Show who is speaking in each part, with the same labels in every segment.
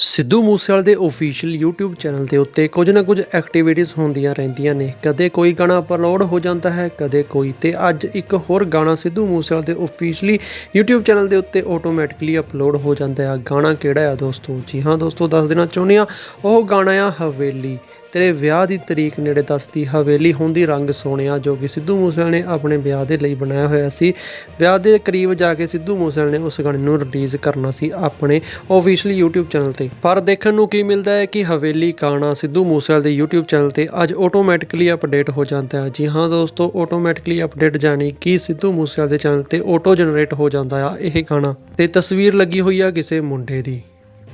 Speaker 1: ਸਿੱਧੂ ਮੂਸੇਵਾਲੇ ਦੇ official YouTube channel ਦੇ ਉੱਤੇ ਕੁਝ ਨਾ ਕੁਝ ਐਕਟੀਵਿਟੀਜ਼ ਹੁੰਦੀਆਂ ਰਹਿੰਦੀਆਂ ਨੇ। ਕਦੇ ਕੋਈ ਗਾਣਾ ਅਪਲੋਡ ਹੋ ਜਾਂਦਾ ਹੈ, ਕਦੇ ਕੋਈ ਤੇ ਅੱਜ ਇੱਕ ਹੋਰ ਗਾਣਾ ਸਿੱਧੂ ਮੂਸੇਵਾਲੇ ਦੇ ਅਫੀਸ਼ੀਅਲੀ YouTube ਚੈਨਲ ਦੇ ਉੱਤੇ ਆਟੋਮੈਟਿਕਲੀ ਅਪਲੋਡ ਹੋ ਜਾਂਦਾ ਹੈ। ਗਾਣਾ ਕਿਹੜਾ ਆ ਦੋਸਤੋ? ਜੀ ਹਾਂ ਦੋਸਤੋ, ਦੱਸ ਦੇਣਾ ਚਾਹੁੰਦੇ ਆ ਉਹ ਗਾਣਾ ਆ ਹਵੇਲੀ। ਤੇਰੇ ਵਿਆਹ ਦੀ ਤਰੀਕ ਨੇੜੇ ਦੱਸਦੀ ਹਵੇਲੀ ਹੁੰਦੀ ਰੰਗ ਸੋਹਣਿਆ ਜੋ ਕਿ ਸਿੱਧੂ ਮੂਸੇਵਾਲੇ ਨੇ ਆਪਣੇ ਵਿਆਹ ਦੇ ਲਈ ਬਣਾਇਆ ਹੋਇਆ ਸੀ। ਵਿਆਹ ਦੇ ਕਰੀਬ ਜਾ ਕੇ ਸਿੱਧੂ ਮੂਸੇਵਾਲੇ ਨੇ ਉਸ ਗਾਣੇ ਨੂੰ ਰਿਲੀਜ਼ ਕਰਨਾ ਸੀ ਆਪਣੇ ਆਫੀਸ਼ੀਅਲੀ YouTube ਚੈਨਲ ਤੇ। ਪਰ ਦੇਖਣ ਨੂੰ ਕੀ ਮਿਲਦਾ ਹੈ ਕਿ ਹਵੇਲੀ ਗਾਣਾ ਸਿੱਧੂ ਮੂਸੇਵਾਲੇ ਦੇ YouTube ਚੈਨਲ ਤੇ ਅੱਜ ਆਟੋਮੈਟਿਕਲੀ ਅਪਡੇਟ ਹੋ ਜਾਂਦਾ ਹੈ। ਜੀ ਹਾਂ ਦੋਸਤੋ ਆਟੋਮੈਟਿਕਲੀ ਅਪਡੇਟ ਜਾਣੀ ਕਿ ਸਿੱਧੂ ਮੂਸੇਵਾਲੇ ਦੇ ਚੈਨਲ ਤੇ ਆਟੋ ਜਨਰੇਟ ਹੋ ਜਾਂਦਾ ਆ ਇਹ ਗਾਣਾ। ਤੇ ਤਸਵੀਰ ਲੱਗੀ ਹੋਈ ਆ ਕਿਸੇ ਮੁੰਡੇ ਦੀ।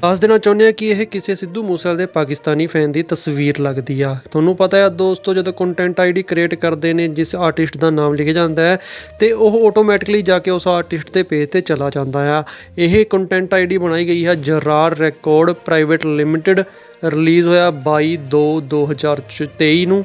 Speaker 1: ਦੱਸ ਦੇਣਾ ਚਾਹੁੰਦੇ ਆ ਕਿ ਇਹ ਕਿਸੇ ਸਿੱਧੂ ਮੂਸੇਵਾਲੇ ਦੇ ਪਾਕਿਸਤਾਨੀ ਫੈਨ ਦੀ ਤਸਵੀਰ ਲੱਗਦੀ ਆ। ਤੁਹਾਨੂੰ ਪਤਾ ਹੈ ਦੋਸਤੋ, ਜਦੋਂ ਕੰਟੈਂਟ ਆਈਡੀ ਕ੍ਰੀਏਟ ਕਰਦੇ ਨੇ, ਜਿਸ ਆਰਟਿਸਟ ਦਾ ਨਾਮ ਲਿਖਿਆ ਜਾਂਦਾ ਹੈ, ਤੇ ਉਹ ਆਟੋਮੈਟਿਕਲੀ ਜਾ ਕੇ ਉਸ ਆਰਟਿਸਟ ਦੇ ਪੇਜ ਤੇ ਚਲਾ ਜਾਂਦਾ ਆ। ਇਹ ਕੰਟੈਂਟ ਆਈਡੀ ਬਣਾਈ ਗਈ ਹੈ Jarar record private limited release ਹੋਇਆ 22 2 2023 ਨੂੰ।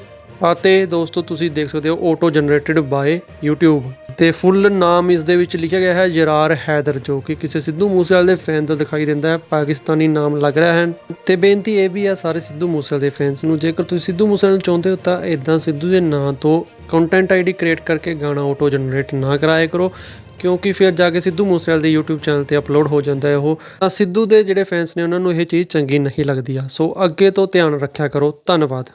Speaker 1: ਅਤੇ ਦੋਸਤੋ, ਤੁਸੀਂ ਦੇਖ ਸਕਦੇ ਹੋ ਆਟੋ ਜਨਰੇਟਡ ਬਾਏ YouTube ਤੇ ਫੁੱਲ ਨਾਮ ਇਸ ਦੇ ਵਿੱਚ ਲਿਖਿਆ ਗਿਆ ਹੈ, ਜਰਾਰ ਹੈਦਰ, ਜੋ ਕਿ ਕਿਸੇ ਸਿੱਧੂ ਮੂਸੇਵਾਲੇ ਦੇ ਫੈਨ ਦਾ ਦਿਖਾਈ ਦਿੰਦਾ ਹੈ, ਪਾਕਿਸਤਾਨੀ ਨਾਮ ਲੱਗ ਰਿਹਾ ਹੈ। ਤੇ ਬੇਨਤੀ ਇਹ ਵੀ ਆ ਸਾਰੇ ਸਿੱਧੂ ਮੂਸੇਵਾਲੇ ਦੇ ਫੈਨਸ ਨੂੰ, ਜੇਕਰ ਤੁਸੀਂ ਸਿੱਧੂ ਮੂਸੇਵਾਲੇ ਨੂੰ ਚਾਹੁੰਦੇ ਹੋ, ਤਾਂ ਇਦਾਂ ਸਿੱਧੂ ਦੇ ਨਾਂ ਤੋਂ ਕੰਟੈਂਟ ਆਈਡੀ ਕ੍ਰੀਏਟ ਕਰਕੇ ਗਾਣਾ ਆਟੋ ਜਨਰੇਟ ਨਾ ਕਰਾਇਆ ਕਰੋ, ਕਿਉਂਕਿ ਫਿਰ ਜਾ ਕੇ ਸਿੱਧੂ ਮੂਸੇਵਾਲੇ ਦੇ YouTube ਚੈਨਲ ਤੇ ਅਪਲੋਡ ਹੋ ਜਾਂਦਾ ਹੈ ਉਹ। ਤਾਂ ਸਿੱਧੂ ਦੇ ਜਿਹੜੇ ਫੈਨਸ ਨੇ, ਉਹਨਾਂ ਨੂੰ ਇਹ ਚੀਜ਼ ਚੰਗੀ ਨਹੀਂ ਲੱਗਦੀ ਆ। ਸੋ ਅੱਗੇ ਤੋਂ ਧਿਆਨ ਰੱਖਿਆ ਕਰੋ। ਧੰਨਵਾਦ।